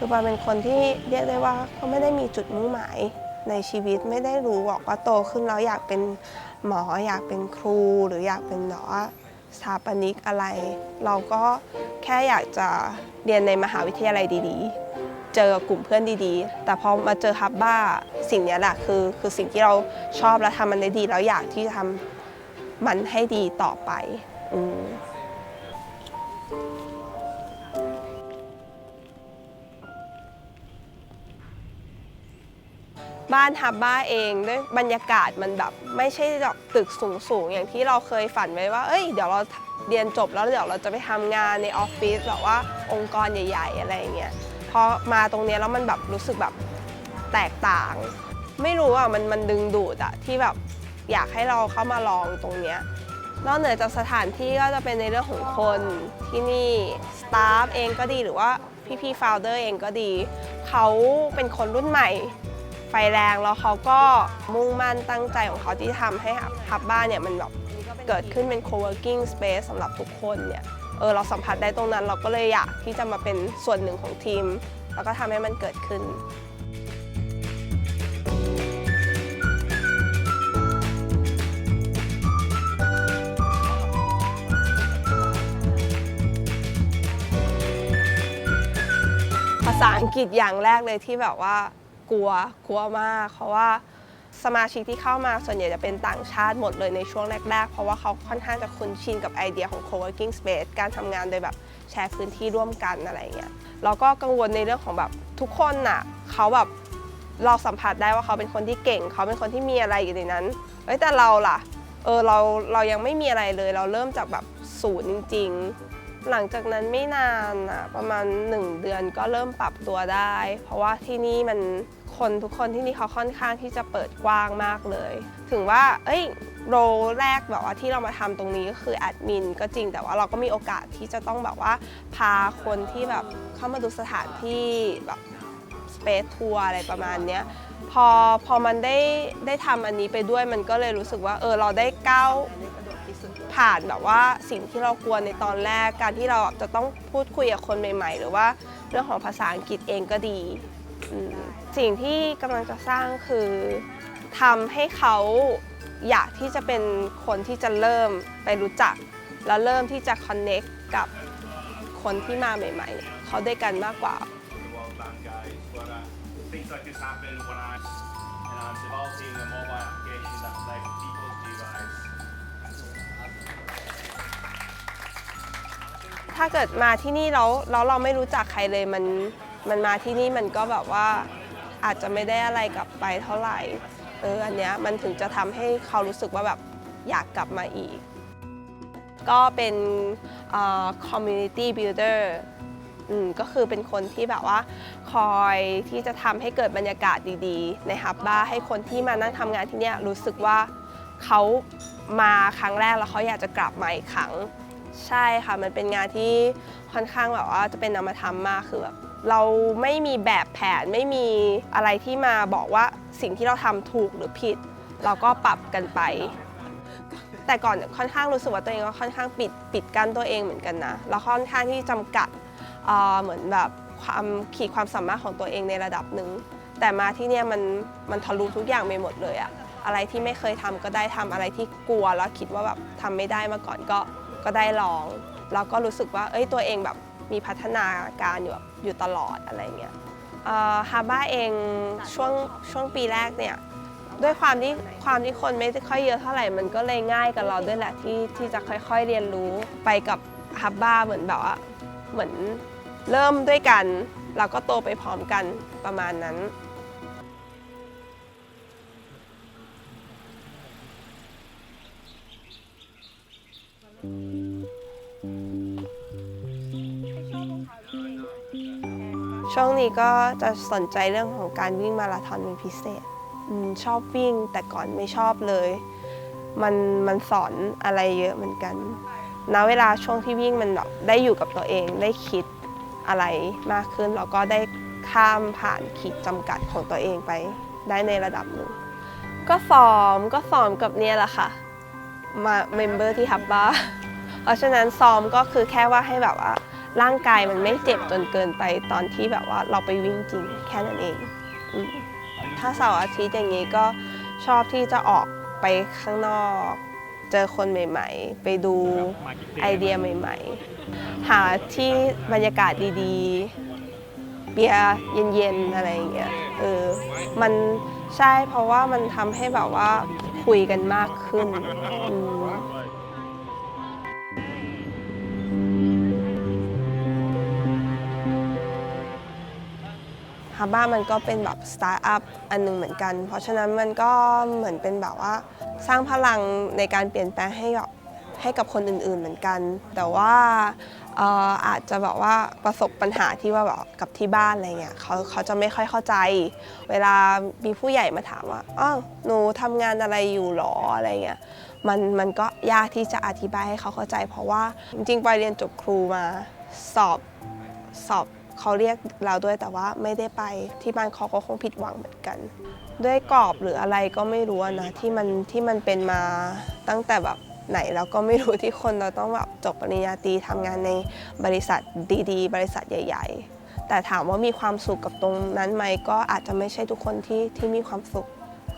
คือปาเป็นคนที่เรียกได้ว่าก็ไม่ได้มีจุดมุ่งหมายในชีวิตไม่ได้รู้บอกว่าโตขึ้นแล้วอยากเป็นหมออยากเป็นครู หรืออยากเป็นแบบว่าสถาปนิกอะไร เราก็แค่อยากจะเรียนในมหาวิทยาลัยดีๆ เจอกลุ่มเพื่อนดีๆ แต่พอมาเจอฮับบ้าสิ่งนี้แหละคือคือสิ่งที่เราชอบและทำมันได้ดี แล้วอยากที่จะทำมันให้ดีต่อไปอืม บ้านฮับบ้าเองด้วยบรรยากาศมันแบบไม่ใช่แบบตึกสูงๆ อย่างที่เราเคยฝันไว้ว่า เอ้ยเดี๋ยวเราเรียนจบแล้วเดี๋ยวเราจะไปทำงานในออฟฟิศแบบว่าองค์กรใหญ่ ๆ อะไรเงี้ยพอมาตรงนี้แล้วมันแบบรู้สึกแบบแตกต่าง ไม่รู้อะมันมันดึงดูดอะที่แบบอยากให้เราเข้ามาลองตรงเนี้ยนอกเหนือจากสถานที่ก็จะเป็นในเรื่องของคนที่นี่สตาฟเองก็ดีหรือว่าพี่ๆ founder เองก็ดี เขาเป็นคนรุ่นใหม่ ไฟแรงแล้วเขาก็มุ่งมั่นตั้งใจของเขาที่ทำให้ฮับบ้านเนี่ยมันแบบเกิดขึ้นเป็น co-working space สำหรับทุกคนเนี่ยเออเราสัมผัสได้ตรงนั้นเราก็เลยอยากที่จะมาเป็นส่วนหนึ่งของทีม แล้วก็ทำให้มันเกิดขึ้นภาษาอังกฤษอย่างแรกเลยที่แบบว่า กลัวกลัวมาก เพราะว่าสมาชิกที่เข้ามาส่วนใหญ่จะเป็นต่างชาติหมดเลยในช่วงแรก ๆ เพราะว่าเขาค่อนข้างจะคุ้นชินกับไอเดียของ co-working space การทำงานโดยแบบแชร์พื้นที่ร่วมกันอะไรเงี้ยแล้วก็กังวลในเรื่องของแบบทุกคนน่ะเขาแบบเราสัมผัสได้ว่าเขาเป็นคนที่เก่ง เขาเป็นคนที่มีอะไรอยู่ในนั้นเอ้ยแต่เราล่ะเออเราเรายังไม่มีอะไรเลย เราเริ่มจากแบบศูนย์จริง ๆ หลังจากนั้นไม่นานอะประมาณ 1 เดือนก็เริ่มปรับตัวได้ เพราะว่าที่นี่มันคนทุกคนที่นี่เขาค่อนข้างที่จะเปิดกว้างมากเลย ถึงว่า เอ้ยโรลแรกแบบว่าที่เรามาทำตรงนี้ก็คือแอดมินก็จริงแต่ว่าเราก็มีโอกาสที่จะต้องแบบว่า พาคนที่แบบเข้ามาดูสถานที่แบบสเปซทัวร์อะไรประมาณเนี้ยพอพอมันได้ได้ทำอันนี้ไปด้วยมันก็เลยรู้สึกว่าเออเราได้ก้าว ผ่านแบบว่าสิ่งที่เรากลัวในตอนแรกการที่เราจะต้องพูดคุยกับคนใหม่ ๆ หรือว่าเรื่องของภาษาอังกฤษเองก็ดีสิ่งที่กำลังจะสร้างคือทำให้เขาอยากที่จะเป็นคนที่จะเริ่มไปรู้จัก แล้วเริ่มที่จะ connect กับคนที่มาใหม่ ๆ เขาด้วยกันมากกว่า things like this happen when I, you know, I'm developing a mobile app. ถ้าเกิดมาที่นี่แล้วแล้วเราไม่รู้จักใครเลยมันมันมาที่นี่มันก็แบบว่าอาจจะไม่ได้อะไรกลับไปเท่าไหร่เอออันเนี้ยมันถึงจะทำให้เขารู้สึกว่าแบบอยากกลับมาอีก ก็เป็น community builder อืมก็คือเป็นคนที่แบบว่าคอยที่จะทำให้เกิดบรรยากาศดีๆ ในฮับบ้าให้คนที่มานั่งทำงานที่เนี่ยรู้สึกว่าเขามาครั้งแรกแล้วเขาอยากจะกลับมาอีกครั้ง ใช่ค่ะ มันเป็นงานที่ค่อนข้างแบบว่าจะเป็นนามธรรมมากคือแบบเราไม่มีแบบแผนไม่มีอะไรที่มาบอกว่าสิ่งที่เราทำถูกหรือผิด เราก็ปรับกันไป แต่ก่อนค่อนข้างรู้สึกว่าตัวเองก็ค่อนข้างปิดปิดกั้นตัวเองเหมือนกันนะแล้วค่อนข้างที่จำกัดเอ่อเหมือนแบบความขีดความสามารถของตัวเองในระดับหนึ่งแต่มาที่เนี่ยมันมันทะลุทุกอย่างไปหมดเลยอะอะไรที่ไม่เคยทำก็ได้ทำอะไรที่กลัวแล้วคิดว่าแบบทำไม่ได้มาก่อนก็ ก็ได้ลองแล้วก็รู้สึกว่าเอ้ยตัวเองแบบมีพัฒนาการอยู่แบบอยู่ตลอดอะไรเงี้ยฮาบ้าเองช่วงช่วงปีแรกเนี่ยด้วยความที่ความที่คนไม่ค่อยเยอะเท่าไหร่มันก็เลยง่ายกับเราด้วยแหละที่ที่จะค่อยๆเรียนรู้ไปกับฮับบ้าเหมือนแบบว่าเหมือนเริ่มด้วยกัน เราก็โตไปพร้อมกันประมาณนั้น ช่วงนี้ก็จะสนใจเรื่องของการวิ่งมาราธอนเป็นพิเศษอชอบวิ่งแต่ก่อนไม่ชอบเลย มันมันสอนอะไรเยอะเหมือนกันณเวลาช่วงที่วิ่งมันแบบได้อยู่กับตัวเองได้คิดอะไรมากขึ้นแล้วก็ได้ข้ามผ่านขีดจำกัดของตัวเองไปได้ในระดับหนึ่ง ก็ซ้อมก็ซ้อมกับเนี่ยแหละค่ะ มาเมมเบอร์ที่ฮับบ้าเพราะฉะนั้นซ้อมก็คือแค่ว่าให้แบบว่า ร่างกายมันไม่เจ็บจนเกินไปตอนที่แบบว่าเราไปวิ่งจริงแค่นั้นเองอืมถ้าเสาร์อาทิตย์อย่างนี้ก็ชอบที่จะออกไปข้างนอก เจอคนใหม่ๆ ไปดูไอเดียใหม่ ๆ หาที่บรรยากาศดีๆ เบียร์เย็นๆ อะไรอย่างเงี้ยเออมันใช่เพราะว่ามันทำให้แบบว่า คุยกันมากขึ้นอืมฮาบ้ามันก็เป็นแบบสตาร์ทอัพอันหนึ่งเหมือนกัน เพราะฉะนั้นมันก็เหมือนเป็นแบบว่าสร้างพลังในการเปลี่ยนแปลงให้กับให้กับคนอื่นๆเหมือนกัน แต่ว่า เอ่ออาจจะแบบว่าประสบปัญหาที่ว่าแบบกับที่บ้านอะไรเงี้ยเขาเขาจะไม่ค่อยเข้าใจ เวลามีผู้ใหญ่มาถามว่าอ้าวหนูทำงานอะไรอยู่หรออะไรเงี้ยมันมันก็ยากที่จะอธิบายให้เขาเข้าใจ เพราะว่าจริงๆไปเรียนจบครูมาสอบสอบเขาเรียกเราด้วยแต่ว่าไม่ได้ไปที่บ้านเขาก็คงผิดหวังเหมือนกัน ด้วยกรอบหรืออะไรก็ไม่รู้อะนะที่มันที่มันเป็นมาตั้งแต่แบบ ไหนเราก็ไม่รู้ที่คนเราต้องแบบจบปริญญาตรีทำงานในบริษัทดีๆ บริษัทใหญ่ ๆ แต่ถามว่ามีความสุขกับตรงนั้นไหมก็อาจจะไม่ใช่ทุกคนที่ที่มีความสุข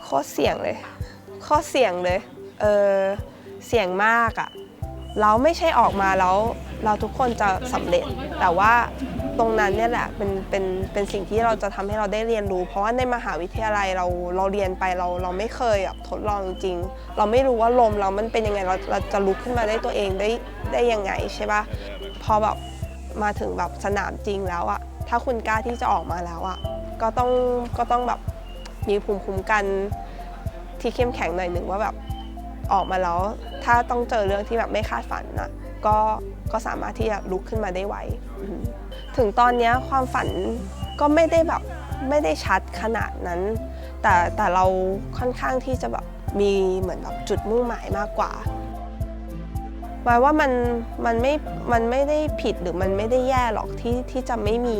โคตรเสี่ยงเลยโคตรเสี่ยงเลยเออเสี่ยงมากอะเราไม่ใช่ออกมาแล้วเราทุกคนจะสำเร็จแต่ว่า ตรงนั้นเนี่ยแหละเป็นเป็นเป็นสิ่งที่เราจะทำให้เราได้เรียนรู้ เพราะว่าในมหาวิทยาลัยเราเราเรียนไปเราเราไม่เคยแบบทดลองจริง เราไม่รู้ว่าลมเรามันเป็นยังไงเราเราจะลุกขึ้นมาได้ตัวเองได้ได้ยังไงใช่ปะพอแบบมาถึงแบบสนามจริงแล้วอะถ้าคุณกล้าที่จะออกมาแล้วอะก็ต้องก็ต้องแบบมีภูมิคุ้มกันที่เข้มแข็งหน่อยหนึ่งว่าแบบออกมาแล้ว ถ้าต้องเจอเรื่องที่แบบไม่คาดฝันนะก็ก็สามารถที่จะลุกขึ้นมาได้ไว ถึงตอนนี้ความฝันก็ไม่ได้แบบไม่ได้ชัดขนาดนั้น แต่แต่เราค่อนข้างที่จะแบบมีเหมือนแบบจุดมุ่งหมายมากกว่าหมายว่ามันมันไม่มันไม่ได้ผิดหรือมันไม่ได้แย่หรอกที่ที่จะไม่มี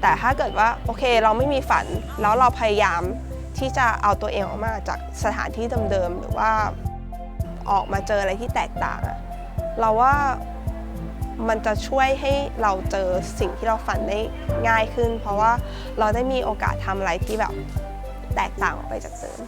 แต่ถ้าเกิดว่าโอเคเราไม่มีฝันแล้วเราพยายามที่จะเอาตัวเองออกมาจากสถานที่เดิมๆหรือว่าออกมาเจออะไรที่แตกต่างอะเราว่า มันจะช่วยให้เราเจอสิ่งที่เราฝันได้ง่ายขึ้น เพราะว่าเราได้มีโอกาสทำอะไรที่แบบแตกต่างออกไปจากเดิม